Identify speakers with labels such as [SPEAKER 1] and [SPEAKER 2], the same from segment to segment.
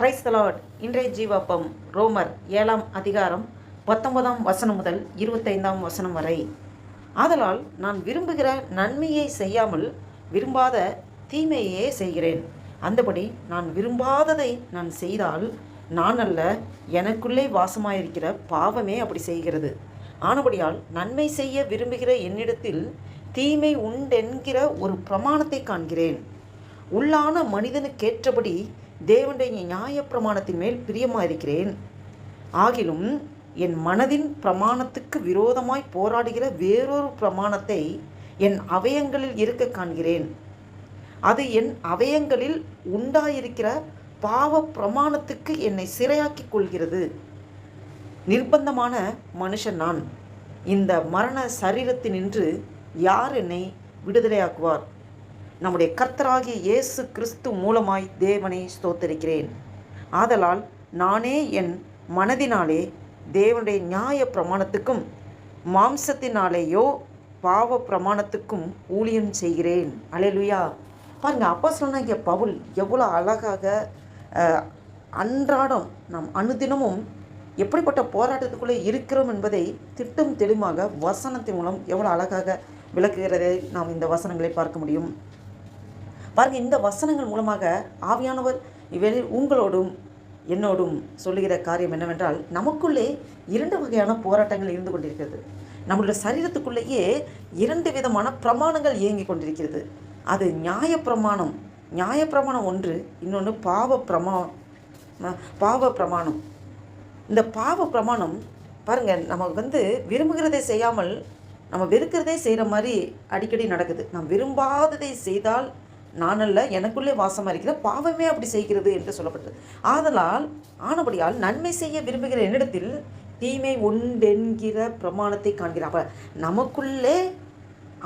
[SPEAKER 1] Price தலாட் இன்றைய ஜீவாப்பம் ரோமர் ஏழாம் அதிகாரம் பத்தொன்பதாம் வசனம் முதல் இருபத்தைந்தாம் வசனம் வரை. ஆதலால் நான் விரும்புகிற நன்மையை செய்யாமல் விரும்பாத தீமையே செய்கிறேன். அந்தபடி நான் விரும்பாததை நான் செய்தால் நான் அல்ல எனக்குள்ளே வாசமாயிருக்கிற பாவமே அப்படி செய்கிறது. ஆனபடியால் நன்மை செய்ய விரும்புகிற என்னிடத்தில் தீமை உண்டென்கிற ஒரு பிரமாணத்தை காண்கிறேன். உள்ளான மனிதனுக்கேற்றபடி தேவனுடைய நியாயப்பிரமாணத்தின் மேல் பிரியமாக இருக்கிறேன். ஆகிலும் என் மனதின் பிரமாணத்துக்கு விரோதமாய் போராடுகிற வேறொரு பிரமாணத்தை என் அவயங்களில் இருக்க காண்கிறேன். அது என் அவயங்களில் உண்டாயிருக்கிற பாவ பிரமாணத்துக்கு என்னை சிறையாக்கிக் கொள்கிறது. நிர்பந்தமான மனுஷன் நான். இந்த மரண சரீரத்தினின்று யார் என்னை விடுதலையாக்குவார்? நம்முடைய கர்த்தராகிய இயேசு கிறிஸ்து மூலமாய் தேவனை ஸ்தோத்தரிக்கிறேன். ஆதலால் நானே என் மனதினாலே தேவனுடைய நியாய பிரமாணத்துக்கும் மாம்சத்தினாலேயோ பாவ பிரமாணத்துக்கும் ஊழியம் செய்கிறேன். அலையலுயா. பாருங்க அப்பா சொன்னாங்க பவுல் எவ்வளோ அழகாக அன்றாடம் நாம் அனுதினமும் எப்படிப்பட்ட போராட்டத்துக்குள்ளே இருக்கிறோம் என்பதை திட்டம் தெளிவாக வசனத்தின் மூலம் எவ்வளோ அழகாக விளக்குகிறதை. நாம் இந்த வசனங்களை பார்க்க முடியும். பாருங்க இந்த வசனங்கள் மூலமாக ஆவியானவர் இவ்வெளி உங்களோடும் என்னோடும் சொல்லுகிற காரியம் என்னவென்றால் நமக்குள்ளே இரண்டு வகையான போராட்டங்கள் இருந்து கொண்டிருக்கிறது. நம்மளுடைய சரீரத்துக்குள்ளேயே இரண்டு விதமான பிரமாணங்கள் இயங்கி கொண்டிருக்கிறது. அது நியாய பிரமாணம் நியாய பிரமாணம் ஒன்று இன்னொன்று பாவ பிரமா பாவ பிரமாணம். இந்த பாவ பிரமாணம் பாருங்க நம்ம வந்து விரும்புகிறதை செய்யாமல் நம்ம வெறுக்கிறதே செய்கிற மாதிரி அடிக்கடி நடக்குது. நாம் விரும்பாததை செய்தால் நான் அல்ல எனக்குள்ளே வாசமாக இருக்கிற பாவமே அப்படி செய்கிறது என்று சொல்லப்பட்டது. ஆதலால் ஆனபடியால் நன்மை செய்ய விரும்புகிற என்னிடத்தில் தீமை உண்டென்கிற பிரமாணத்தை காண்கிறார். அப்போ நமக்குள்ளே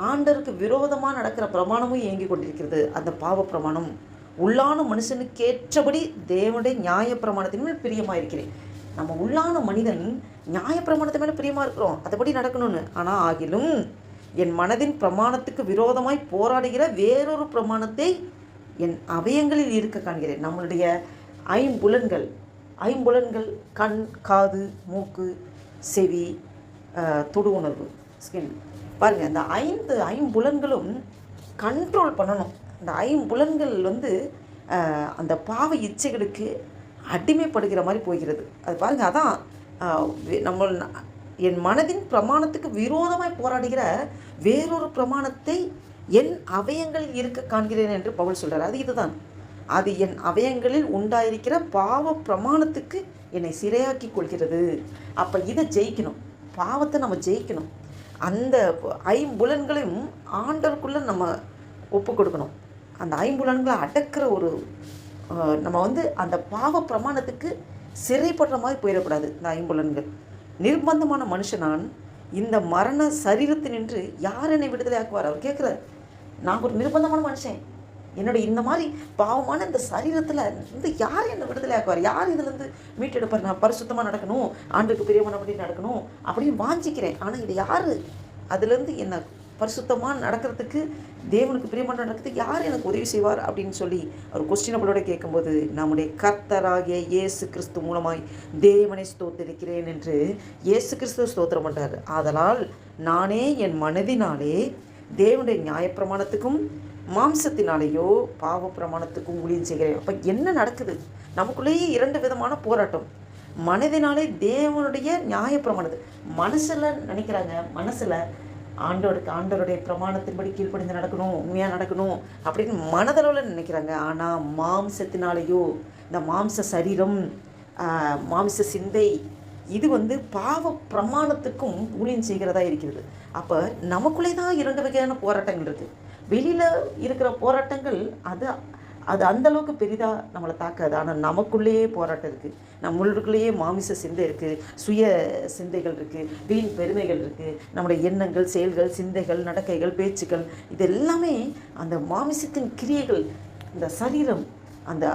[SPEAKER 1] ஆண்டருக்கு விரோதமாக நடக்கிற பிரமாணமும் இயங்கி கொண்டிருக்கிறது. அந்த பாவ பிரமாணம். உள்ளான மனுஷனுக்கேற்றபடி தேவனுடைய நியாய பிரமாணத்தின் மேல் பிரியமாக இருக்கிறேன் நம்ம உள்ளான மனிதன் நியாய பிரமாணத்து மேலே பிரியமாக இருக்கிறோம். அதுபடி நடக்கணும்னு. ஆனால் ஆகிலும் என் மனதின் பிரமாணத்துக்கு விரோதமாய் போராடுகிற வேறொரு பிரமாணத்தை என் அவயங்களில் இருக்க காண்கிறேன். நம்மளுடைய ஐம்புலன்கள் ஐம்புலன்கள் கண் காது மூக்கு செவி தொடு உணர்வு ஸ்கின் பாருங்கள் அந்த ஐந்து ஐம்புலன்களும் கண்ட்ரோல் பண்ணணும். இந்த ஐம்புலன்கள் வந்து அந்த பாவ இச்சைகளுக்கு அடிமைப்படுகிற மாதிரி போகிறது. அது பாருங்கள் அதான் நம்ம என் மனதின் பிரமாணத்துக்கு விரோதமாய் போராடுகிற வேறொரு பிரமாணத்தை என் அவயங்களில் இருக்க காண்கிறேன் என்று பவுல் சொல்றார். அது இதுதான். அது என் அவயங்களில் உண்டாயிருக்கிற பாவ பிரமாணத்துக்கு என்னை சிறையாக்கி கொள்கிறது. அப்போ இதை ஜெயிக்கணும். பாவத்தை நம்ம ஜெயிக்கணும். அந்த ஐம்புலன்களையும் ஆண்டருக்குள்ளே நம்ம ஒப்பு கொடுக்கணும். அந்த ஐம்புலன்களை அடக்கிற ஒரு நம்ம வந்து அந்த பாவ பிரமாணத்துக்கு சிறைப்படுற மாதிரி போயிடக்கூடாது இந்த ஐம்புலன்கள். நிர்பந்தமான மனுஷனான் இந்த மரண சரீரத்தினின்று யார் என்னை விடுதலை ஆக்குவார்? அவர் கேட்குறார் நான் ஒரு நிர்பந்தமான மனுஷன். என்னோட இந்த மாதிரி பாவமான இந்த சரீரத்தில் இருந்து யார் என்னை விடுதலை ஆக்குவார்? யார் இதுலேருந்து மீட்டெடுப்பார்? நான் பரிசுத்தமாக நடக்கணும் ஆண்டுக்கு பிரியமானபடி நடக்கணும் அப்படின்னு வாஞ்சிக்கிறேன். ஆனால் இது யார்? அதுலேருந்து என்னை பரிசுத்தமாக நடக்கிறதுக்கு தேவனுக்கு பிரியமான நடக்கிறதுக்கு யார் எனக்கு உதவி செய்வார் அப்படின்னு சொல்லி அவர் கொஸ்டின் நம்மளோட கேட்கும்போது நம்முடைய கர்த்தராகிய இயேசு கிறிஸ்து மூலமாய் தேவனை ஸ்தோத்திருக்கிறேன் என்று இயேசு கிறிஸ்து ஸ்தோத்திரம் பண்றார். அதனால் நானே என் மனதினாலே தேவனுடைய நியாயப்பிரமாணத்துக்கும் மாம்சத்தினாலேயோ பாவ பிரமாணத்துக்கும் ஊழியம் செய்கிறேன். அப்போ என்ன நடக்குது? நமக்குள்ளேயே இரண்டு விதமான போராட்டம். மனதினாலே தேவனுடைய நியாயப்பிரமாணத்து மனசில் நினைக்கிறாங்க மனசில் ஆண்டோருக்கு ஆண்டவருடைய பிரமாணத்தின்படி கீழ்ப்படிந்து நடக்கணும் உண்மையாக நடக்கணும் அப்படின்னு மனதளவில் நினைக்கிறாங்க. ஆனால் மாம்சத்தினாலேயோ இந்த மாம்ச சரீரம் மாம்ச சிந்தை இது வந்து பாவ பிரமாணத்துக்கும் ஊழியம் செய்கிறதா இருக்கிறது. அப்போ நமக்குள்ளே தான் இரண்டு வகையான போராட்டங்கள் இருக்குது வெளியில் இருக்கிற போராட்டங்கள் அது அது அந்தளவுக்கு பெரிதாக நம்மளை தாக்காது. ஆனால் நமக்குள்ளேயே போராட்டம் இருக்குது நம்மளுக்குள்ளேயே மாமிச சிந்தை இருக்குது சுய சிந்தைகள் இருக்குது வீண் பெருமைகள் இருக்குது நம்முடைய எண்ணங்கள் செயல்கள் சிந்தைகள் நடக்கைகள் பேச்சுக்கள் இது எல்லாமே அந்த மாமிசத்தின் கிரியைகள் இந்த சரீரம் அந்த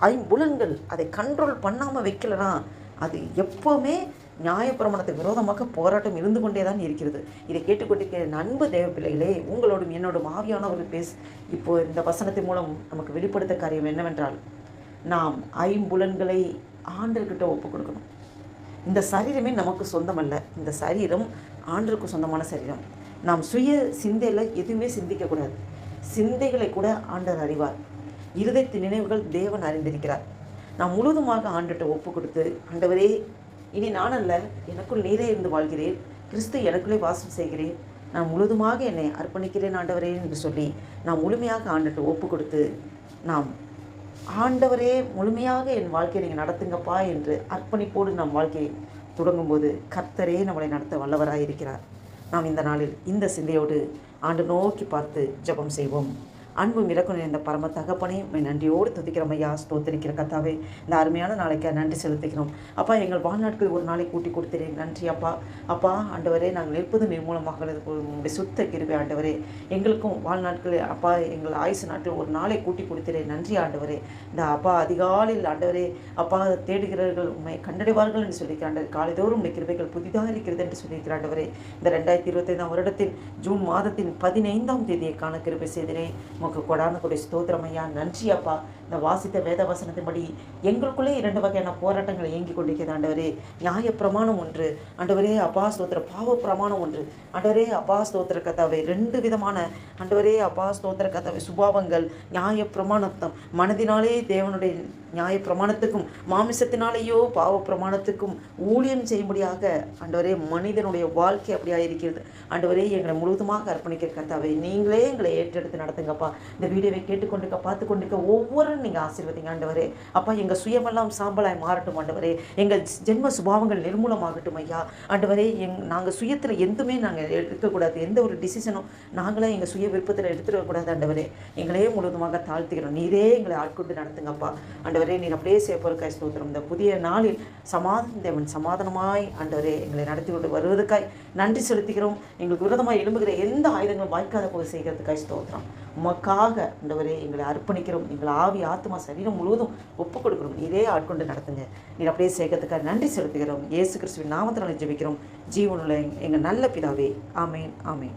[SPEAKER 1] ஐம்புலன்கள் அதை கண்ட்ரோல் பண்ணாமல் வைக்கலனா அது எப்போவுமே நியாயப்பிரமாணத்துக்கு விரோதமாக போராட்டம் இருந்து கொண்டே தான் இருக்கிறது. இதை கேட்டுக்கொண்டிருக்கிற நண்பு தேவ பிள்ளைகளே உங்களோடும் என்னோடும் ஆவியானவர்கள் பேச இப்போ இந்த வசனத்தின் மூலம் நமக்கு வெளிப்படுத்த காரியம் என்னவென்றால் நாம் ஐம்புலன்களை ஆண்டர்கிட்ட ஒப்பு கொடுக்கணும். இந்த சரீரமே நமக்கு சொந்தமல்ல. இந்த சரீரம் ஆண்டருக்கு சொந்தமான சரீரம். நாம் சுய சிந்தையில் எதுவுமே சிந்திக்கக்கூடாது சிந்தைகளை கூட ஆண்டர் அறிவார். இருதயத்தின் நினைவுகள் தேவன் அறிந்திருக்கிறார். நாம் முழுவதுமாக ஆண்டுகிட்ட ஒப்பு கொடுத்து ஆண்டவரே இனி நான் அல்ல எனக்குள் நீரே இருந்து வாழ்கிறேன். கிறிஸ்து எனக்குள்ளே வாசம் செய்கிறேன். நான் முழுதுமாக என்னை அர்ப்பணிக்கிறேன் ஆண்டவரே என்று சொல்லி நான் முழுமையாக ஆண்டுட்டு ஒப்பு கொடுத்து நாம் ஆண்டவரே முழுமையாக என் வாழ்க்கையை நீங்கள் நடத்துங்கப்பா என்று அர்ப்பணிப்போடு நம் வாழ்க்கையை தொடங்கும்போது கர்த்தரே நம்மளை நடத்த வல்லவராக இருக்கிறார் நாம் இந்த நாளில் இந்த சிந்தையோடு ஆண்டு நோக்கி பார்த்து ஜெபம் செய்வோம். அன்பும் இறக்கும் இந்த பரம தகப்பனையும் நன்றியோடு துதிக்கிறோம் ஐயா ஸ்தோத்திரிக்கிற கத்தாவே. இந்த அருமையான நாளைக்கு நன்றி செலுத்திக்கிறோம் அப்பா எங்கள் வாழ்நாட்கள் ஒரு நாளை கூட்டி கொடுத்துறேன் நன்றி அப்பா. அப்பா ஆண்டவரே நாங்கள் நிற்பது நீர் மூலமாக உங்களுடைய சுத்த கிருபை ஆண்டவரே. எங்களுக்கும் வாழ்நாட்கள் அப்பா எங்கள் ஆயுசு நாட்கள் ஒரு நாளை கூட்டி கொடுத்துறேன் நன்றி ஆண்டவரே. இந்த அப்பா அதிகாலையில் ஆண்டவரே அப்பா தேடுகிறவர்கள் உண்மை கண்டடைவார்கள் என்று சொல்லியிருக்கிறார்கள் காலைதோறும் உடைய கிருபைகள் புதிதாக இருக்கிறது என்று சொல்லியிருக்கிறாண்டவரே இந்த ரெண்டாயிரத்தி இருபத்தைந்தாம் வருடத்தில் ஜூன் மாதத்தின் பதினைந்தாம் தேதியை காண கிருபை செய்தினே உமக்கு கொடான கொடி ஸ்தோத்திரமையா நன்றி அப்பா. இந்த வாசித்த வேத வசனத்தின்படி எங்களுக்குள்ளே இரண்டு வகையான போராட்டங்கள் இயங்கி கொண்டிருக்கிறது. ஆண்டவரே நியாய பிரமாணம் ஒன்று. ஆண்டவரே அப்பா ஸ்தோத்திர பாவ பிரமாணம் ஒன்று. ஆண்டவரே அப்பா ஸ்தோத்திர கதாவை ரெண்டு விதமான ஆண்டவரே அப்பா ஸ்தோத்திர கதாவை சுபாவங்கள் நியாய பிரமாணத்தம். மனதினாலே தேவனுடைய நியாய பிரமாணத்துக்கும் மாமிசத்தினாலேயோ பாவ பிரமாணத்துக்கும் ஊழியம் செய்யும்படியாக ஆண்டவரே மனிதனுடைய வாழ்க்கை அப்படியாக இருக்கிறது ஆண்டவரே எங்களை முழுவதுமாக அர்ப்பணிக்கிற கதாவை நீங்களே எங்களை ஏற்றெடுத்து நடத்துங்கப்பா. இந்த வீடியோவை கேட்டுக்கொண்டிருக்க பார்த்து கொண்டிருக்க ஒவ்வொருவரும் நீங்கள் ஆசீர்வதிங்க ஆண்டவரே. அப்பா எங்கள் சுயமெல்லாம் சாம்பலாய் மாறட்டும் ஆண்டவரே. எங்கள் ஜென்ம சுபாவங்கள் நிர்மூலமாகட்டும் ஐயா. ஆண்டவரே எங் நாங்கள் சுயத்தில் எதுவுமே நாங்கள் எடுக்கக்கூடாது. எந்த ஒரு டிசிஷனும் நாங்களே எங்கள் சுய விருப்பத்தில் எடுத்துடக்கூடாது ஆண்டவரே. எங்களே முழுவதுமாக தாழ்த்துகிறோம். நீரே எங்களை ஆட்கொண்டு நடத்துங்கப்பா. ஆண்டவரே நீர் அப்படியே சேப்பருக்காய் ஸ்தோத்திரம். இந்த புதிய நாளில் சமாதான தேவன் சமாதானமாய் ஆண்டவரே எங்களை நடத்தி கொண்டு வருவதற்காய் நன்றி செலுத்துகிறோம். எங்களுக்கு விரோதமாக எழும்புகிற எந்த ஆயுதங்களும் வாய்க்காத போது செய்கிறதுக்காய் ஸ்தோத்திரம். உமக்காக ஆண்டவரே எங்களை அர்ப்பணிக்கிறோம். எங்களை ஆவி ஆத்மா சரீரம் முழுவதும் ஒப்புக் கொடுக்குறோம். இதே ஆட்கொண்டு நடத்துங்க. நீர் அப்படியே சேர்க்கறதுக்காக நன்றி செலுத்துகிறோம். இயேசு கிறிஸ்துவின் நாமத்தினால ஜெபிக்கிறோம். ஜீவனுள்ள எங்கள் நல்ல பிதாவே. ஆமேன் ஆமேன்.